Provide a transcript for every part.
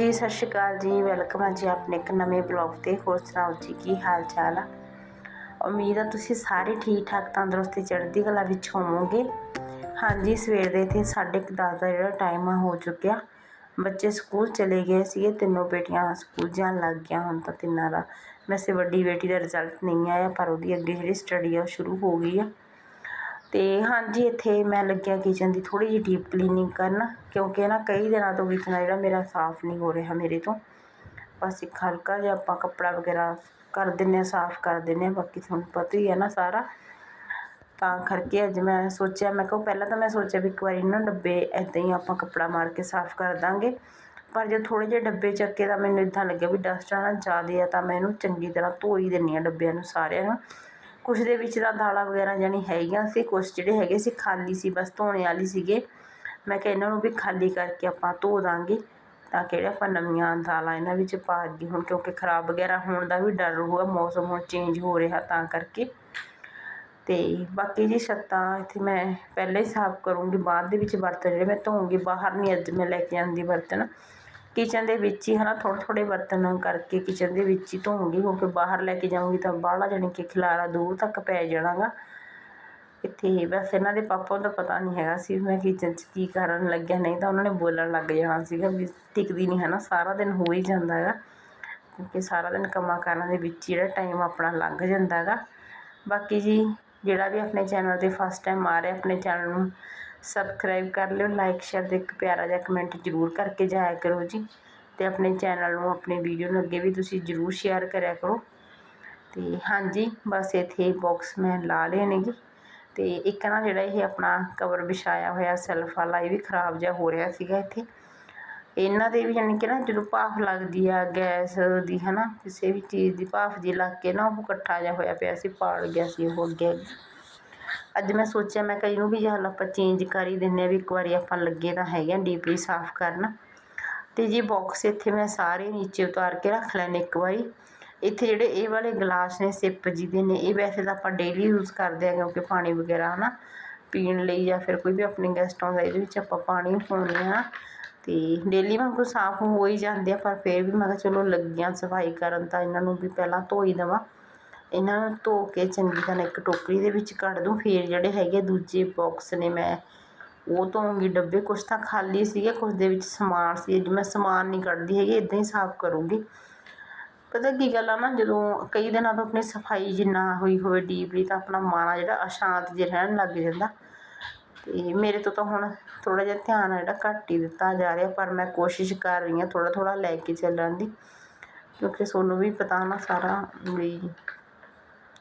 ਹਾਂਜੀ ਸਤਿ ਸ਼੍ਰੀ ਅਕਾਲ ਜੀ। ਵੈਲਕਮ ਹੈ ਜੀ ਆਪਣੇ ਇੱਕ ਨਵੇਂ ਬਲੌਗ ਤੇ। ਹੋਰ ਸੁਣਾਓ ਜੀ, ਕੀ ਹਾਲ ਚਾਲ ਆ? ਉਮੀਦ ਆ ਤੁਸੀਂ ਸਾਰੇ ਠੀਕ ਠਾਕ ਤੰਦਰੁਸਤੀ ਚੜ੍ਹਦੀ ਕਲਾ ਵਿੱਚ ਹੋਵੋਗੇ। ਹਾਂਜੀ, ਸਵੇਰ ਦੇ ਇੱਥੇ 10:30 ਦਾ ਜਿਹੜਾ ਟਾਈਮ ਆ, ਹੋ ਚੁੱਕਿਆ। ਬੱਚੇ ਸਕੂਲ ਚਲੇ ਗਏ ਸੀਗੇ। ਤਿੰਨੋਂ ਬੇਟੀਆਂ ਸਕੂਲ ਜਾਣ ਲੱਗ ਗਿਆ ਹੁਣ ਤਾਂ ਤਿੰਨਾਂ ਦਾ। ਵੈਸੇ ਵੱਡੀ ਬੇਟੀ ਦਾ ਰਿਜ਼ਲਟ ਨਹੀਂ ਆਇਆ, ਪਰ ਉਹਦੀ ਅੱਗੇ ਜਿਹੜੀ ਸਟੱਡੀ ਆ, ਉਹ ਸ਼ੁਰੂ ਹੋ ਗਈ ਆ। ਅਤੇ ਹਾਂਜੀ, ਇੱਥੇ ਮੈਂ ਲੱਗਿਆ ਕਿਚਨ ਦੀ ਥੋੜ੍ਹੀ ਜਿਹੀ ਡੀਪ ਕਲੀਨਿੰਗ ਕਰਨ, ਕਿਉਂਕਿ ਨਾ ਕਈ ਦਿਨਾਂ ਤੋਂ ਕਿਚਨ ਜਿਹੜਾ ਮੇਰਾ ਸਾਫ਼ ਨਹੀਂ ਹੋ ਰਿਹਾ ਮੇਰੇ ਤੋਂ। ਬਸ ਇੱਕ ਹਲਕਾ ਜਿਹਾ ਆਪਾਂ ਕੱਪੜਾ ਵਗੈਰਾ ਕਰ ਦਿੰਦੇ ਹਾਂ, ਸਾਫ਼ ਕਰ ਦਿੰਦੇ ਹਾਂ, ਬਾਕੀ ਤੁਹਾਨੂੰ ਪਤਾ ਹੀ ਹੈ ਨਾ ਸਾਰਾ। ਤਾਂ ਕਰਕੇ ਅੱਜ ਮੈਂ ਸੋਚਿਆ, ਮੈਂ ਕਿਹਾ ਪਹਿਲਾਂ ਤਾਂ ਮੈਂ ਸੋਚਿਆ ਵੀ ਇੱਕ ਵਾਰੀ ਨਾ ਡੱਬੇ ਇੱਦਾਂ ਹੀ ਆਪਾਂ ਕੱਪੜਾ ਮਾਰ ਕੇ ਸਾਫ਼ ਕਰ ਦਾਂਗੇ। ਪਰ ਜੇ ਥੋੜ੍ਹੇ ਜਿਹੇ ਡੱਬੇ ਚੱਕੇ ਤਾਂ ਮੈਨੂੰ ਇੱਦਾਂ ਲੱਗਿਆ ਵੀ ਡਸਟ ਨਾ ਜ਼ਿਆਦਾ ਆ, ਤਾਂ ਮੈਂ ਇਹਨੂੰ ਚੰਗੀ ਤਰ੍ਹਾਂ ਧੋ ਹੀ ਦਿੰਦੀ ਹਾਂ ਡੱਬਿਆਂ ਨੂੰ ਸਾਰਿਆਂ ਨੂੰ। ਕੁਛ ਦੇ ਵਿੱਚ ਤਾਂ ਦਾਲਾਂ ਵਗੈਰਾ ਜਾਣੀ ਹੈਗੀਆਂ ਸੀ, ਕੁਛ ਜਿਹੜੇ ਹੈਗੇ ਸੀ ਖਾਲੀ ਸੀ, ਬਸ ਧੋਣੇ ਵਾਲੀ ਸੀਗੇ। ਮੈਂ ਕਿਹਾ ਇਹਨਾਂ ਨੂੰ ਵੀ ਖਾਲੀ ਕਰਕੇ ਆਪਾਂ ਧੋ ਦਾਂਗੇ ਤਾਂ ਕਿਹੜੇ ਆਪਾਂ ਨਵੀਆਂ ਦਾਲਾਂ ਇਹਨਾਂ ਵਿੱਚ ਪਾ ਦੀ ਹੁਣ, ਕਿਉਂਕਿ ਖਰਾਬ ਵਗੈਰਾ ਹੋਣ ਦਾ ਵੀ ਡਰ ਰਹੂਗਾ, ਮੌਸਮ ਹੁਣ ਚੇਂਜ ਹੋ ਰਿਹਾ ਤਾਂ ਕਰਕੇ। ਤੇ ਬਾਕੀ ਜੀ ਛੱਤਾਂ ਇੱਥੇ ਮੈਂ ਪਹਿਲਾਂ ਹੀ ਸਾਫ਼ ਕਰੂੰਗੀ, ਬਾਅਦ ਦੇ ਵਿੱਚ ਬਰਤਨ ਜਿਹੜੇ ਮੈਂ ਧੋਉਂਗੀ ਬਾਹਰ ਨਹੀਂ ਅੱਜ ਮੈਂ ਲੈ ਕੇ ਆਂਦੀ ਬਰਤਨ। ਕਿਚਨ ਦੇ ਵਿੱਚ ਹੀ ਹੈ ਨਾ ਥੋੜ੍ਹੇ ਥੋੜ੍ਹੇ ਬਰਤਨ ਕਰਕੇ ਕਿਚਨ ਦੇ ਵਿੱਚ ਹੀ ਧੋਉਂਗੀ ਕਿਉਂਕਿ ਬਾਹਰ ਲੈ ਕੇ ਜਾਊਂਗੀ ਤਾਂ ਬਾਹਲਾ ਜਾਣੀ ਕਿ ਖਿਲਾਰਾ ਦੂਰ ਤੱਕ ਪੈ ਜਾਣਾ ਗਾ ਇੱਥੇ ਬਸ ਇਹਨਾਂ ਦੇ ਪਾਪਾ ਨੂੰ ਤਾਂ ਪਤਾ ਨਹੀਂ ਹੈਗਾ ਸੀ ਮੈਂ ਕਿਚਨ 'ਚ ਕੀ ਕਰਨ ਲੱਗਿਆ, ਨਹੀਂ ਤਾਂ ਉਹਨਾਂ ਨੇ ਬੋਲਣ ਲੱਗ ਜਾਣਾ ਸੀਗਾ ਵੀ ਟਿਕਦੀ ਨਹੀਂ ਹੈ ਨਾ ਸਾਰਾ ਦਿਨ ਹੋ ਹੀ ਜਾਂਦਾ ਹੈਗਾ ਕਿਉਂਕਿ ਸਾਰਾ ਦਿਨ ਕੰਮਾਂ ਕਾਰਾਂ ਦੇ ਵਿੱਚ ਜਿਹੜਾ ਟਾਈਮ ਆਪਣਾ ਲੰਘ ਜਾਂਦਾ ਹੈਗਾ ਬਾਕੀ ਜੀ, ਜਿਹੜਾ ਵੀ ਆਪਣੇ ਚੈਨਲ 'ਤੇ ਫਸਟ ਟਾਈਮ ਆ ਰਿਹਾ, ਆਪਣੇ ਚੈਨਲ ਨੂੰ ਸਬਸਕ੍ਰਾਈਬ ਕਰ ਲਿਓ ਲਾਈਕ ਸ਼ੇਅਰ ਤੇ ਇੱਕ ਪਿਆਰਾ ਜਿਹਾ ਕਮੈਂਟ ਜ਼ਰੂਰ ਕਰਕੇ ਜਾਇਆ ਕਰੋ ਜੀ ਤੇ ਆਪਣੇ ਚੈਨਲ ਨੂੰ, ਆਪਣੀ ਵੀਡੀਓ ਨੂੰ ਅੱਗੇ ਵੀ ਤੁਸੀਂ ਜ਼ਰੂਰ ਸ਼ੇਅਰ ਕਰਿਆ ਕਰੋ। ਤੇ ਹਾਂਜੀ, ਬਸ ਇੱਥੇ ਬਾਕਸ ਮੈਂ ਲਾ ਲਏ ਨੇਗੇ ਤੇ ਇੱਕ ਨਾ ਜਿਹੜਾ ਇਹ ਆਪਣਾ ਕਵਰ ਵਿਛਾਇਆ ਹੋਇਆ ਸੈਲਫ ਵਾਲਾ, ਇਹ ਵੀ ਖਰਾਬ ਜਿਹਾ ਹੋ ਰਿਹਾ ਸੀਗਾ ਇੱਥੇ। ਇਹਨਾਂ ਦੇ ਵੀ ਯਾਨੀ ਕਿ ਨਾ ਜਦੋਂ ਭਾਫ ਲੱਗਦੀ ਆ, ਗੈਸ ਦੀ, ਹਨਾ, ਕਿਸੇ ਵੀ ਚੀਜ਼ ਦੀ, ਭਾਫ ਜੀ ਲੱਗ ਕੇ ਨਾ ਉਹ ਇਕੱਠਾ ਜਿਹਾ ਹੋਇਆ ਪਿਆ ਸੀ, ਪਾੜ ਗਿਆ ਸੀ ਉਹ ਅੱਗੇ। ਅੱਜ ਮੈਂ ਸੋਚਿਆ ਮੈਂ ਕਈ ਨੂੰ ਵੀ ਚੱਲ ਆਪਾਂ ਚੇਂਜ ਕਰ ਹੀ ਦਿੰਦੇ ਹਾਂ ਵੀ ਇੱਕ ਵਾਰੀ ਆਪਾਂ ਲੱਗੇ ਤਾਂ ਹੈਗੇ ਆ ਡੀਪਲੀ ਸਾਫ਼ ਕਰਨ। ਅਤੇ ਜੀ ਬੋਕਸ ਇੱਥੇ ਮੈਂ ਸਾਰੇ ਨੀਚੇ ਉਤਾਰ ਕੇ ਰੱਖ ਲੈਣੇ ਇੱਕ ਵਾਰੀ। ਇੱਥੇ ਜਿਹੜੇ ਇਹ ਵਾਲੇ ਗਲਾਸ ਨੇ ਸਿਪ ਜੀ ਦੇ ਨੇ, ਇਹ ਵੈਸੇ ਤਾਂ ਆਪਾਂ ਡੇਲੀ ਯੂਜ਼ ਕਰਦੇ ਆ ਕਿਉਂਕਿ ਪਾਣੀ ਵਗੈਰਾ ਹਨਾ, ਪੀਣ ਲਈ ਜਾਂ ਫਿਰ ਕੋਈ ਵੀ ਆਪਣੇ ਗੈਸਟ ਆਉਂਦਾ ਇਹਦੇ ਵਿੱਚ ਆਪਾਂ ਪਾਣੀ ਪਾਉਂਦੇ ਆ ਤੇ ਡੇਲੀ ਵਾਂਗੂ ਸਾਫ਼ ਹੋ ਹੀ ਜਾਂਦੇ ਆ, ਪਰ ਫਿਰ ਵੀ ਮੈਂ ਕਿਹਾ ਚਲੋ ਲੱਗੀਆਂ ਸਫ਼ਾਈ ਕਰਨ ਤਾਂ ਇਹਨਾਂ ਨੂੰ ਵੀ ਪਹਿਲਾਂ ਧੋ ਹੀ ਦੇਵਾਂ। ਇਹਨਾਂ ਨੂੰ ਧੋ ਕੇ ਚੰਗੀ ਤਰ੍ਹਾਂ ਇੱਕ ਟੋਕਰੀ ਦੇ ਵਿੱਚ ਕੱਢ ਦੂੰ। ਫਿਰ ਜਿਹੜੇ ਹੈਗੇ ਦੂਜੇ ਬੋਕਸ ਨੇ ਮੈਂ, ਉਹ ਧੋਉਂਗੀ ਡੱਬੇ ਕੁਛ ਤਾਂ ਖਾਲੀ ਸੀਗੇ, ਕੁਛ ਦੇ ਵਿੱਚ ਸਮਾਨ ਸੀ। ਜੇ ਮੈਂ ਸਮਾਨ ਨਹੀਂ ਕੱਢਦੀ ਹੈਗੀ ਇਦਾਂ ਹੀ ਸਾਫ਼ ਕਰੂੰਗੀ। ਪਤਾ ਕੀ ਗੱਲ ਆ ਨਾ, ਜਦੋਂ ਕਈ ਦਿਨਾਂ ਤੋਂ ਆਪਣੀ ਸਫ਼ਾਈ ਜਿੰਨਾ ਹੋਈ ਹੋਵੇ ਡੀਪਲੀ ਤਾਂ ਆਪਣਾ ਮਨ ਆ ਜਿਹੜਾ ਅਸ਼ਾਂਤ ਜਿਹਾ ਰਹਿਣ ਲੱਗ ਜਾਂਦਾ। ਤੇ ਮੇਰੇ ਤੋਂ ਤਾਂ ਹੁਣ ਥੋੜਾ ਜਿਹਾ ਧਿਆਨ ਜਿਹੜਾ ਘੱਟ ਹੀ ਦਿੱਤਾ ਜਾ ਰਿਹਾ, ਪਰ ਮੈਂ ਕੋਸ਼ਿਸ਼ ਕਰ ਰਹੀ ਹਾਂ ਥੋੜਾ ਥੋੜਾ ਲੈ ਕੇ ਚੱਲਣ ਦੀ, ਕਿਉਂਕਿ ਤੁਹਾਨੂੰ ਵੀ ਪਤਾ ਨਾ ਸਾਰਾ ਵੀ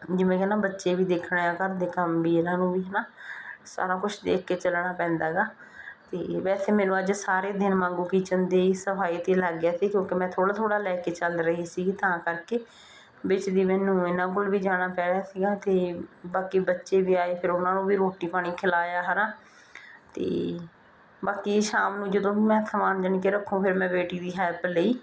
ਜਿਵੇਂ ਕਿ ਨਾ ਬੱਚੇ ਵੀ ਦੇਖਣੇ ਆ, ਘਰ ਦੇ ਕੰਮ ਵੀ ਇਹਨਾਂ ਨੂੰ ਵੀ ਹੈ ਨਾ ਸਾਰਾ ਕੁਛ ਦੇਖ ਕੇ ਚੱਲਣਾ ਪੈਂਦਾ ਗਾ। ਅਤੇ ਵੈਸੇ ਮੈਨੂੰ ਅੱਜ ਸਾਰੇ ਦਿਨ ਵਾਂਗੂ ਕਿਚਨ ਦੀ ਸਫ਼ਾਈ 'ਤੇ ਲੱਗ ਗਿਆ ਸੀ, ਕਿਉਂਕਿ ਮੈਂ ਥੋੜ੍ਹਾ ਥੋੜ੍ਹਾ ਲੈ ਕੇ ਚੱਲ ਰਹੀ ਸੀਗੀ ਤਾਂ ਕਰਕੇ। ਵਿੱਚ ਦੀ ਮੈਨੂੰ ਇਹਨਾਂ ਕੋਲ ਵੀ ਜਾਣਾ ਪੈ ਰਿਹਾ ਸੀਗਾ ਅਤੇ ਬਾਕੀ ਬੱਚੇ ਵੀ ਆਏ, ਫਿਰ ਉਹਨਾਂ ਨੂੰ ਵੀ ਰੋਟੀ ਪਾਣੀ ਖਿਲਾਇਆ ਹੈ ਨਾ ਅਤੇ ਬਾਕੀ ਸ਼ਾਮ ਨੂੰ ਜਦੋਂ ਵੀ ਮੈਂ ਸਮਾਨ ਜਣ ਕੇ ਰੱਖੂ, ਫਿਰ ਮੈਂ ਬੇਟੀ ਦੀ ਹੈਲਪ ਲਈ।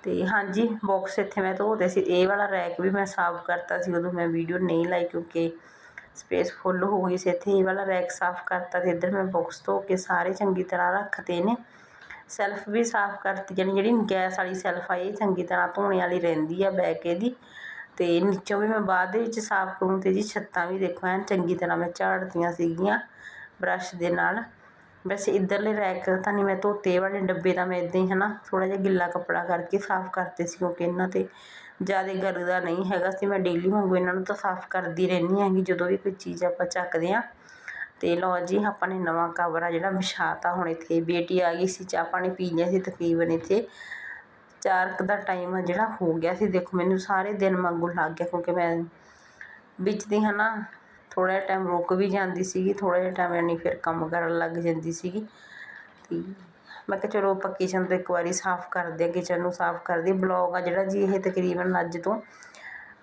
ਅਤੇ ਹਾਂਜੀ ਬੋਕਸ ਇੱਥੇ ਮੈਂ ਧੋਤੇ ਸੀ। ਇਹ ਵਾਲਾ ਰੈਕ ਵੀ ਮੈਂ ਸਾਫ਼ ਕਰਤਾ ਸੀ ਉਦੋਂ ਮੈਂ ਵੀਡੀਓ ਨਹੀਂ ਲਾਈ ਕਿਉਂਕਿ ਸਪੇਸ ਫੁੱਲ ਹੋ ਗਈ ਸੀ। ਇੱਥੇ ਇਹ ਵਾਲਾ ਰੈਕ ਸਾਫ਼ ਕਰਤਾ ਤੇ ਇੱਧਰ ਮੈਂ ਬੋਕਸ ਧੋ ਕੇ ਸਾਰੇ ਚੰਗੀ ਤਰ੍ਹਾਂ ਰੱਖਤੇ ਨੇ। ਸੈਲਫ ਵੀ ਸਾਫ਼ ਕਰਤੀ ਜਾਣੀ ਜਿਹੜੀ ਗੈਸ ਵਾਲੀ ਸੈਲਫ ਆ, ਇਹ ਚੰਗੀ ਤਰ੍ਹਾਂ ਧੋਣੇ ਵਾਲੀ ਰਹਿੰਦੀ ਆ ਬੈਕ ਇਹਦੀ। ਅਤੇ ਨੀਚੋਂ ਵੀ ਮੈਂ ਬਾਅਦ ਦੇ ਵਿੱਚ ਸਾਫ਼ ਕਰੂੰ ਤੇ ਜੀ ਛੱਤਾਂ ਵੀ ਦੇਖੋ, ਐਨ ਚੰਗੀ ਤਰ੍ਹਾਂ ਮੈਂ ਝਾੜਤੀਆਂ ਸੀਗੀਆਂ ਬਰੱਸ਼ ਦੇ ਨਾਲ। ਵੈਸੇ ਇੱਧਰਲੇ ਰੈਕ ਤਾਂ ਨਹੀਂ, ਮੈਂ ਧੋਤੇ ਵਾਲੇ ਡੱਬੇ ਤਾਂ ਮੈਂ ਇੱਦਾਂ ਹੀ ਹੈ ਨਾ ਥੋੜ੍ਹਾ ਜਿਹਾ ਗਿੱਲਾ ਕੱਪੜਾ ਕਰਕੇ ਸਾਫ਼ ਕਰਤੇ ਸੀ ਕਿਉਂਕਿ ਇਹਨਾਂ ਤੇ ਜ਼ਿਆਦਾ ਗਰਦਾ ਨਹੀਂ ਹੈਗਾ ਸੀ। ਮੈਂ ਡੇਲੀ ਵਾਂਗੂ ਇਹਨਾਂ ਨੂੰ ਤਾਂ ਸਾਫ਼ ਕਰਦੀ ਰਹਿੰਦੀ ਹੈਗੀ, ਜਦੋਂ ਵੀ ਕੋਈ ਚੀਜ਼ ਆਪਾਂ ਚੱਕਦੇ ਹਾਂ। ਅਤੇ ਲਓ ਜੀ, ਆਪਾਂ ਨੇ ਨਵਾਂ ਕਵਰ ਆ ਜਿਹੜਾ ਵਿਛਾਤਾ ਹੁਣ ਇੱਥੇ। ਬੇਟੀ ਆ ਗਈ ਸੀ, ਚਾਹ ਪਾਣੀ ਪੀ ਲਿਆ ਸੀ ਤਕਰੀਬਨ ਇੱਥੇ। ਚਾਰ ਕੁ ਦਾ ਟਾਈਮ ਆ ਜਿਹੜਾ ਹੋ ਗਿਆ ਸੀ। ਦੇਖੋ, ਮੈਨੂੰ ਸਾਰੇ ਦਿਨ ਵਾਂਗੂ ਲੱਗ ਗਿਆ ਕਿਉਂਕਿ ਮੈਂ ਵਿੱਚ ਦੀ ਨਾ ਥੋੜ੍ਹਾ ਜਿਹਾ ਟਾਈਮ ਰੁਕ ਵੀ ਜਾਂਦੀ ਸੀਗੀ, ਥੋੜ੍ਹਾ ਜਿਹਾ ਟਾਈਮ ਯਾਨੀ ਫਿਰ ਕੰਮ ਕਰਨ ਲੱਗ ਜਾਂਦੀ ਸੀਗੀ। ਅਤੇ ਮੈਂ ਕਿਹਾ ਚਲੋ ਆਪਾਂ ਕਿਚਨ ਤੋਂ ਇੱਕ ਵਾਰੀ ਸਾਫ਼ ਕਰਦੇ ਹਾਂ ਕਿਚਨ ਨੂੰ ਸਾਫ਼ ਕਰਦੇ ਬਲੋਗ ਆ ਜਿਹੜਾ ਜੀ ਇਹ ਤਕਰੀਬਨ ਅੱਜ ਤੋਂ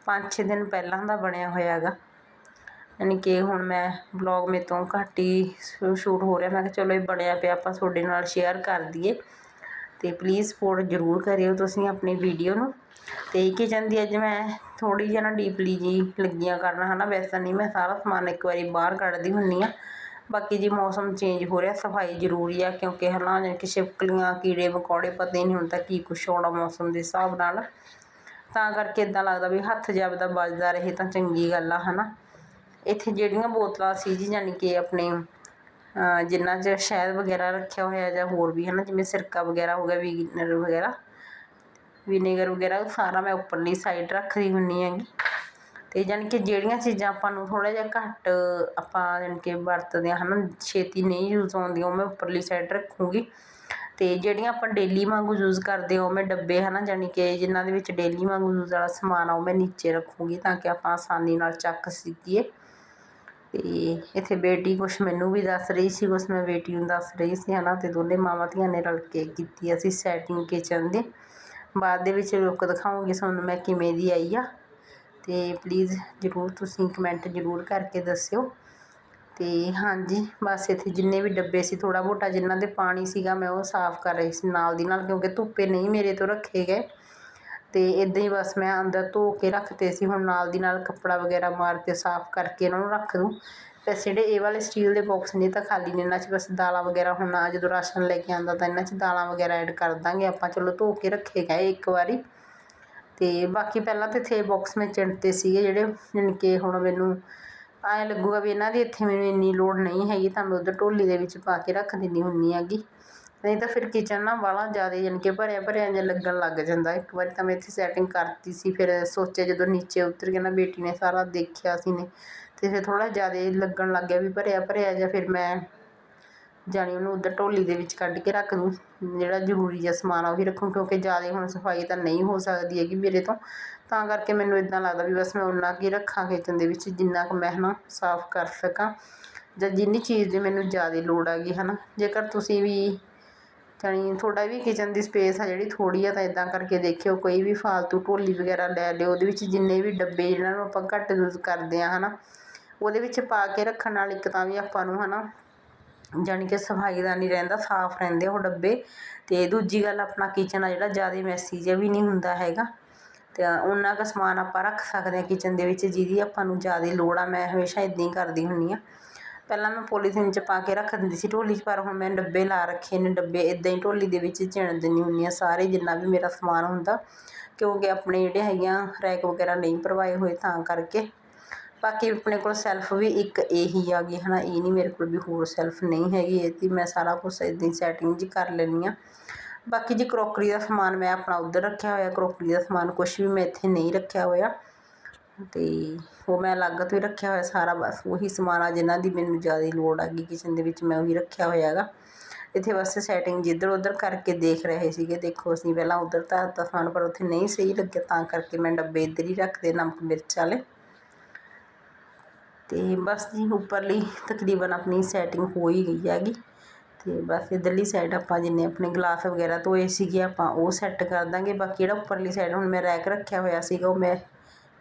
5-6 ਦਿਨ ਪਹਿਲਾਂ ਦਾ ਬਣਿਆ ਹੋਇਆ ਹੈਗਾ। ਯਾਨੀ ਕਿ ਹੁਣ ਮੈਂ ਬਲੌਗ ਮੇਰੇ ਤੋਂ ਘੱਟ ਹੀ ਸ਼ੂਟ ਹੋ ਰਿਹਾ। ਮੈਂ ਕਿਹਾ ਚਲੋ ਇਹ ਬਣਿਆ ਪਿਆ, ਆਪਾਂ ਤੁਹਾਡੇ ਨਾਲ ਸ਼ੇਅਰ ਕਰ ਦਈਏ। ਅਤੇ ਪਲੀਜ਼ ਸਪੋਰਟ ਜ਼ਰੂਰ ਕਰਿਓ ਤੁਸੀਂ ਆਪਣੀ ਵੀਡੀਓ ਨੂੰ। ਅਤੇ ਕੀ ਦੀ ਅੱਜ ਮੈਂ ਥੋੜ੍ਹੀ ਜਿਹੀ ਨਾ ਡੀਪਲੀ ਜੀ ਲੱਗੀਆਂ ਕਰਨਾ ਨਾ ਵੈਸੇ ਨਹੀਂ, ਮੈਂ ਸਾਰਾ ਸਮਾਨ ਇੱਕ ਵਾਰੀ ਬਾਹਰ ਕੱਢਦੀ ਹੁੰਦੀ ਹਾਂ। ਬਾਕੀ ਜੀ ਮੌਸਮ ਚੇਂਜ ਹੋ ਰਿਹਾ, ਸਫ਼ਾਈ ਜ਼ਰੂਰੀ ਆ, ਕਿਉਂਕਿ ਹਨਾ ਜਿਵੇਂ ਕਿ ਛਿਪਕਲੀਆਂ ਕੀੜੇ ਮਕੌੜੇ ਪਤਾ ਹੀ ਨਹੀਂ ਹੁੰਦਾ ਕੀ ਕੁਛ ਹੋਣਾ ਮੌਸਮ ਦੇ ਹਿਸਾਬ ਨਾਲ। ਤਾਂ ਕਰਕੇ ਇਦਾਂ ਲੱਗਦਾ ਵੀ ਹੱਥ ਜਾਪਦਾ ਵੱਜਦਾ ਰਹੇ ਤਾਂ ਚੰਗੀ ਗੱਲ ਆ ਹੈ ਨਾ ਇੱਥੇ ਜਿਹੜੀਆਂ ਬੋਤਲਾਂ ਸੀ ਜੀ, ਯਾਨੀ ਕਿ ਆਪਣੇ ਅਹ ਜਿਨ੍ਹਾਂ 'ਚ ਸ਼ਹਿਦ ਵਗੈਰਾ ਰੱਖਿਆ ਹੋਇਆ ਜਾਂ ਹੋਰ ਵੀ ਹੈ ਨਾ ਜਿਵੇਂ ਸਿਰਕਾ ਵਗੈਰਾ ਹੋ ਗਿਆ ਵੀਨਰ ਵਗੈਰਾ। ਵਿਨੇਗਰ ਵਗੈਰਾ ਸਾਰਾ ਮੈਂ ਉੱਪਰਲੀ ਸਾਈਡ ਰੱਖਦੀ ਹੁੰਦੀ ਹੈਗੀ। ਅਤੇ ਜਾਣੀ ਕਿ ਜਿਹੜੀਆਂ ਚੀਜ਼ਾਂ ਆਪਾਂ ਨੂੰ ਥੋੜ੍ਹਾ ਜਿਹਾ ਘੱਟ ਆਪਾਂ ਜਾਣੀ ਕਿ ਵਰਤਦੇ ਹਾਂ ਹੈ ਨਾ ਛੇਤੀ ਨਹੀਂ ਯੂਜ਼ ਆਉਂਦੀਆਂ, ਉਹ ਮੈਂ ਉੱਪਰਲੀ ਸਾਈਡ ਰੱਖੂੰਗੀ। ਅਤੇ ਜਿਹੜੀਆਂ ਆਪਾਂ ਡੇਲੀ ਵਾਂਗੂ ਯੂਜ਼ ਕਰਦੇ ਹਾਂ ਉਹ ਮੈਂ ਡੱਬੇ ਹੈ ਨਾ ਜਾਣੀ ਕਿ ਜਿਨ੍ਹਾਂ ਦੇ ਵਿੱਚ ਡੇਲੀ ਵਾਂਗੂ ਯੂਜ਼ ਵਾਲਾ ਸਮਾਨ ਆ, ਉਹ ਮੈਂ ਨੀਚੇ ਰੱਖੂੰਗੀ ਤਾਂ ਕਿ ਆਪਾਂ ਆਸਾਨੀ ਨਾਲ ਚੱਕ ਸਕੀਏ। ਅਤੇ ਇੱਥੇ ਬੇਟੀ ਕੁਛ ਮੈਨੂੰ ਵੀ ਦੱਸ ਰਹੀ ਸੀ, ਕੁਛ ਮੈਂ ਬੇਟੀ ਨੂੰ ਦੱਸ ਰਹੀ ਸੀ ਹੈ ਨਾ ਅਤੇ ਦੋਨੇ ਮਾਵਾਂ ਧੀਆਂ ਨੇ ਰਲ ਕੇ ਕੀਤੀ ਅਸੀਂ ਸੈਟਿੰਗ ਕਿਚਨ ਦੀ। ਬਾਅਦ ਦੇ ਵਿੱਚ ਲੁੱਕ ਦਿਖਾਉਂਗੀ ਤੁਹਾਨੂੰ ਮੈਂ ਕਿਵੇਂ ਦੀ ਆਈ ਆ। ਅਤੇ ਪਲੀਜ਼ ਜ਼ਰੂਰ ਤੁਸੀਂ ਕਮੈਂਟ ਜ਼ਰੂਰ ਕਰਕੇ ਦੱਸਿਓ। ਅਤੇ ਹਾਂਜੀ, ਬਸ ਇੱਥੇ ਜਿੰਨੇ ਵੀ ਡੱਬੇ ਸੀ, ਥੋੜ੍ਹਾ ਮੋਟਾ ਜਿਨ੍ਹਾਂ ਦੇ ਪਾਣੀ ਸੀਗਾ, ਮੈਂ ਉਹ ਸਾਫ਼ ਕਰ ਰਹੀ ਸੀ ਨਾਲ ਦੀ ਨਾਲ, ਕਿਉਂਕਿ ਧੁੱਪੇ ਨਹੀਂ ਮੇਰੇ ਤੋਂ ਰੱਖੇ ਗਏ। ਅਤੇ ਇੱਦਾਂ ਹੀ ਬਸ ਮੈਂ ਅੰਦਰ ਧੋ ਕੇ ਰੱਖਤੇ ਸੀ, ਹੁਣ ਨਾਲ ਦੀ ਨਾਲ ਕੱਪੜਾ ਵਗੈਰਾ ਮਾਰ ਕੇ ਸਾਫ਼ ਕਰਕੇ ਇਹਨਾਂ ਨੂੰ ਰੱਖ ਦੂੰ। ਵੈਸੇ ਜਿਹੜੇ ਇਹ ਵਾਲੇ ਸਟੀਲ ਦੇ ਬੋਕਸ ਨੇ ਤਾਂ ਖਾਲੀ ਨੇ, ਇਹਨਾਂ 'ਚ ਬਸ ਦਾਲਾਂ ਵਗੈਰਾ ਹੁਣ ਆ, ਜਦੋਂ ਰਾਸ਼ਨ ਲੈ ਕੇ ਆਉਂਦਾ ਤਾਂ ਇਹਨਾਂ 'ਚ ਦਾਲਾਂ ਵਗੈਰਾ ਐਡ ਕਰ ਦਾਂਗੇ ਆਪਾਂ। ਚਲੋ ਧੋ ਕੇ ਰੱਖੇ ਗਏ ਇੱਕ ਵਾਰੀ। ਅਤੇ ਬਾਕੀ ਪਹਿਲਾਂ ਤਾਂ ਇੱਥੇ ਬੋਕਸ ਮੈਂ ਚਿਣਤੇ ਸੀਗੇ ਜਿਹੜੇ, ਜਾਣੀ ਕਿ ਹੁਣ ਮੈਨੂੰ ਐਂ ਲੱਗੂਗਾ ਵੀ ਇਹਨਾਂ ਦੀ ਇੱਥੇ ਮੈਨੂੰ ਇੰਨੀ ਲੋੜ ਨਹੀਂ ਹੈਗੀ, ਤਾਂ ਮੈਂ ਉੱਧਰ ਢੋਲੀ ਦੇ ਵਿੱਚ ਪਾ ਕੇ ਰੱਖ ਦਿੰਦੀ ਹੁੰਦੀ ਹੈਗੀ। ਨਹੀਂ ਤਾਂ ਫਿਰ ਕਿਚਨ ਨਾ ਵਾਲਾ ਜ਼ਿਆਦਾ ਯਾਨੀ ਕਿ ਭਰਿਆ ਭਰਿਆ ਜਿਹਾ ਲੱਗਣ ਲੱਗ ਜਾਂਦਾ। ਇੱਕ ਵਾਰੀ ਤਾਂ ਮੈਂ ਇੱਥੇ ਸੈਟਿੰਗ ਕਰਤੀ ਸੀ, ਫਿਰ ਸੋਚਿਆ ਜਦੋਂ ਨੀਚੇ ਉਤਰ ਕੇ ਨਾ ਬੇਟੀ ਨੇ ਸਾਰਾ ਦੇਖਿਆ ਸੀ ਨੇ ਅਤੇ ਫਿਰ ਥੋੜ੍ਹਾ ਜ਼ਿਆਦਾ ਲੱਗਣ ਲੱਗ ਗਿਆ ਵੀ ਭਰਿਆ ਭਰਿਆ ਜਿਹਾ, ਫਿਰ ਮੈਂ ਜਾਣੀ ਉਹਨੂੰ ਉੱਧਰ ਢੋਲੀ ਦੇ ਵਿੱਚ ਕੱਢ ਕੇ ਰੱਖ ਦੂੰ। ਜਿਹੜਾ ਜ਼ਰੂਰੀ ਜਿਹਾ ਸਮਾਨ ਆ ਉਹ ਹੀ ਰੱਖੂੰ, ਕਿਉਂਕਿ ਜ਼ਿਆਦਾ ਹੁਣ ਸਫ਼ਾਈ ਤਾਂ ਨਹੀਂ ਹੋ ਸਕਦੀ ਹੈਗੀ ਮੇਰੇ ਤੋਂ। ਤਾਂ ਕਰਕੇ ਮੈਨੂੰ ਇਦਾਂ ਲੱਗਦਾ ਵੀ ਬਸ ਮੈਂ ਉਨਾ ਕੁ ਹੀ ਰੱਖਾਂ ਕਿਚਨ ਦੇ ਵਿੱਚ, ਜਿੰਨਾ ਕੁ ਮੈਂ ਹੈ ਨਾ ਸਾਫ਼ ਕਰ ਸਕਾਂ। ਜਾਂ ਜਿੰਨੀ ਚੀਜ਼ ਦੀ ਮੈਨੂੰ ਜ਼ਿਆਦਾ ਲੋੜ ਹੈਗੀ ਹੈ ਨਾ ਜੇਕਰ ਤੁਸੀਂ ਵੀ ਜਾਣੀ ਤੁਹਾਡਾ ਵੀ ਕਿਚਨ ਦੀ ਸਪੇਸ ਆ ਜਿਹੜੀ ਥੋੜ੍ਹੀ ਆ ਤਾਂ ਇੱਦਾਂ ਕਰਕੇ ਦੇਖਿਓ, ਕੋਈ ਵੀ ਫਾਲਤੂ ਢੋਲੀ ਵਗੈਰਾ ਲੈ ਲਿਓ, ਉਹਦੇ ਵਿੱਚ ਜਿੰਨੇ ਵੀ ਡੱਬੇ ਜਿਹਨਾਂ ਨੂੰ ਆਪਾਂ ਘੱਟ ਯੂਜ਼ ਕਰਦੇ ਹਾਂ ਹੈ ਨਾ ਉਹਦੇ ਵਿੱਚ ਪਾ ਕੇ ਰੱਖਣ ਨਾਲ ਇੱਕ ਤਾਂ ਵੀ ਆਪਾਂ ਨੂੰ ਹੈ ਨਾ ਜਾਣੀ ਕਿ ਸਫ਼ਾਈ ਦਾ ਨਹੀਂ ਰਹਿੰਦਾ, ਸਾਫ਼ ਰਹਿੰਦੇ ਉਹ ਡੱਬੇ ਅਤੇ ਦੂਜੀ ਗੱਲ ਆਪਣਾ ਕਿਚਨ ਆ ਜਿਹੜਾ ਜ਼ਿਆਦਾ ਮੈਸੀ ਜਿਹਾ ਵੀ ਨਹੀਂ ਹੁੰਦਾ ਹੈਗਾ ਅਤੇ ਉਨਾ ਕੁ ਸਮਾਨ ਆਪਾਂ ਰੱਖ ਸਕਦੇ ਹਾਂ ਕਿਚਨ ਦੇ ਵਿੱਚ ਜਿਹਦੀ ਆਪਾਂ ਨੂੰ ਜ਼ਿਆਦਾ ਲੋੜ ਆ, ਮੈਂ ਹਮੇਸ਼ਾ ਇੱਦਾਂ ਹੀ ਕਰਦੀ ਹੁੰਦੀ ਹਾਂ। ਪਹਿਲਾਂ ਮੈਂ ਪੋਲੀਥੀਨ 'ਚ ਪਾ ਕੇ ਰੱਖ ਦਿੰਦੀ ਸੀ ਢੋਲੀ 'ਚ, ਪਰ ਹੁਣ ਮੈਂ ਡੱਬੇ ਲਾ ਰੱਖੇ ਨੇ, ਡੱਬੇ ਇੱਦਾਂ ਹੀ ਢੋਲੀ ਦੇ ਵਿੱਚ ਚਿਣ ਦਿੰਦੀ ਹੁੰਦੀ ਹਾਂ ਸਾਰੇ ਜਿੰਨਾ ਵੀ ਮੇਰਾ ਸਮਾਨ ਹੁੰਦਾ, ਕਿਉਂਕਿ ਆਪਣੇ ਜਿਹੜੇ ਹੈਗੀਆਂ ਰੈਕ ਵਗੈਰਾ ਨਹੀਂ ਭਰਵਾਏ ਹੋਏ ਤਾਂ ਕਰਕੇ। ਬਾਕੀ ਆਪਣੇ ਕੋਲ ਸੈਲਫ ਵੀ ਇੱਕ ਇਹੀ ਆ ਗਈ ਹੈ ਨਾ ਇਹ ਨਹੀਂ ਮੇਰੇ ਕੋਲ ਵੀ ਹੋਰ ਸੈਲਫ ਨਹੀਂ ਹੈਗੀ, ਇਹ 'ਤੇ ਮੈਂ ਸਾਰਾ ਕੁਛ ਇੱਦਾਂ ਹੀ ਸੈਟਿੰਗ ਜੀ ਕਰ ਲੈਂਦੀ ਹਾਂ। ਬਾਕੀ ਜੀ ਕਰੋਕਰੀ ਦਾ ਸਮਾਨ ਮੈਂ ਆਪਣਾ ਉੱਧਰ ਰੱਖਿਆ ਹੋਇਆ, ਕਰੋਕਰੀ ਦਾ ਸਮਾਨ ਕੁਛ ਵੀ ਮੈਂ ਇੱਥੇ ਨਹੀਂ ਰੱਖਿਆ ਹੋਇਆ। ਅਤੇ ਉਹ ਮੈਂ ਅਲੱਗ ਤੋਂ ਹੀ ਰੱਖਿਆ ਹੋਇਆ ਸਾਰਾ ਬਸ ਉਹੀ ਸਮਾਨ ਆ ਜਿਹਨਾਂ ਦੀ ਮੈਨੂੰ ਜ਼ਿਆਦਾ ਲੋੜ ਹੈਗੀ ਕਿਚਨ ਦੇ ਵਿੱਚ ਮੈਂ ਉਹੀ ਰੱਖਿਆ ਹੋਇਆ ਹੈਗਾ। ਇੱਥੇ ਬਸ ਸੈਟਿੰਗ ਜਿੱਧਰ ਉੱਧਰ ਕਰਕੇ ਦੇਖ ਰਹੇ ਸੀਗੇ, ਦੇਖੋ ਅਸੀਂ ਪਹਿਲਾਂ ਉੱਧਰ ਧਰਤਾ ਸਮਾਨ ਪਰ ਉੱਥੇ ਨਹੀਂ ਸਹੀ ਲੱਗਿਆ, ਤਾਂ ਕਰਕੇ ਮੈਂ ਡੱਬੇ ਇੱਧਰ ਹੀ ਰੱਖਦੇ ਨਮਕ ਮਿਰਚ ਵਾਲੇ। ਅਤੇ ਬਸ ਜੀ ਉੱਪਰਲੀ ਤਕਰੀਬਨ ਆਪਣੀ ਸੈਟਿੰਗ ਹੋ ਹੀ ਗਈ ਹੈਗੀ। ਅਤੇ ਬਸ ਇਧਰਲੀ ਸਾਈਡ ਆਪਾਂ ਜਿੰਨੇ ਆਪਣੇ ਗਲਾਸ ਵਗੈਰਾ ਧੋਏ ਸੀਗੇ ਆਪਾਂ ਉਹ ਸੈੱਟ ਕਰ ਦਾਂਗੇ। ਬਾਕੀ ਜਿਹੜਾ ਉੱਪਰਲੀ ਸਾਈਡ ਹੁਣ ਮੈਂ ਰੈਕ ਰੱਖਿਆ ਹੋਇਆ ਸੀਗਾ, ਉਹ ਮੈਂ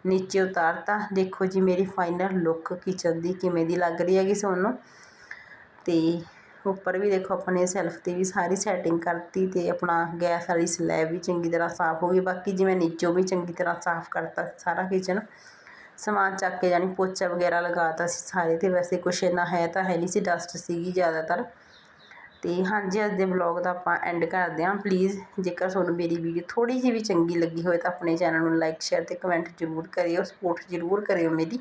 ਨੀਚੇ ਉਤਾਰਤਾ। ਦੇਖੋ ਜੀ, ਮੇਰੀ ਫਾਈਨਲ ਲੁੱਕ ਕਿਚਨ ਦੀ ਕਿਵੇਂ ਦੀ ਲੱਗ ਰਹੀ ਹੈਗੀ ਤੁਹਾਨੂੰ ਤੇ ਉੱਪਰ ਵੀ ਦੇਖੋ, ਆਪਣੇ ਸੈਲਫ ਤੇ ਵੀ ਸਾਰੀ ਸੈਟਿੰਗ ਕਰਤੀ ਤੇ ਆਪਣਾ ਗੈਸ ਵਾਲੀ ਸਲੈਬ ਵੀ ਚੰਗੀ ਤਰ੍ਹਾਂ ਸਾਫ਼ ਹੋ ਗਈ। ਬਾਕੀ ਜਿਵੇਂ ਨੀਚੋਂ ਵੀ ਚੰਗੀ ਤਰ੍ਹਾਂ ਸਾਫ਼ ਕਰਤਾ ਸਾਰਾ ਕਿਚਨ ਸਮਾਨ ਚੱਕ ਕੇ ਜਾਣੀ ਪੋਚਾ ਵਗੈਰਾ ਲਗਾਤਾ ਸੀ ਸਾਰੇ ਤੇ। ਵੈਸੇ ਕੁਛ ਇੰਨਾ ਹੈ ਤਾਂ ਹੈ ਨਹੀਂ ਸੀ ਡਸਟ ਸੀਗੀ ਜ਼ਿਆਦਾਤਰ। ਅਤੇ ਹਾਂਜੀ, ਅੱਜ ਦੇ ਵਲੌਗ ਦਾ ਆਪਾਂ ਐਂਡ ਕਰਦੇ ਹਾਂ। ਪਲੀਜ਼ ਜੇਕਰ ਤੁਹਾਨੂੰ ਮੇਰੀ ਵੀਡੀਓ ਥੋੜ੍ਹੀ ਜਿਹੀ ਵੀ ਚੰਗੀ ਲੱਗੀ ਹੋਵੇ ਤਾਂ ਆਪਣੇ ਚੈਨਲ ਨੂੰ ਲਾਈਕ ਸ਼ੇਅਰ ਅਤੇ ਕਮੈਂਟ ਜ਼ਰੂਰ ਕਰਿਓ ਸਪੋਰਟ ਜ਼ਰੂਰ ਕਰਿਓ ਮੇਰੀ।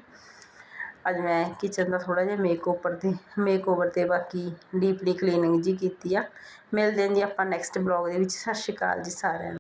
ਅੱਜ ਮੈਂ ਕਿਚਨ ਦਾ ਥੋੜਾ ਜਿਹਾ ਮੇਕਓਵਰ ਤੇ ਮੇਕਓਵਰ ਤੇ ਬਾਕੀ ਡੀਪਲੀ ਕਲੀਨਿੰਗ ਜੀ ਕੀਤੀ ਆ। ਮਿਲਦੇ ਹਾਂ ਜੀ ਆਪਾਂ ਨੈਕਸਟ ਵਲੌਗ ਦੇ ਵਿੱਚ। ਸਤਿ ਸ਼੍ਰੀ ਅਕਾਲ ਜੀ ਸਾਰਿਆਂ ਨੂੰ।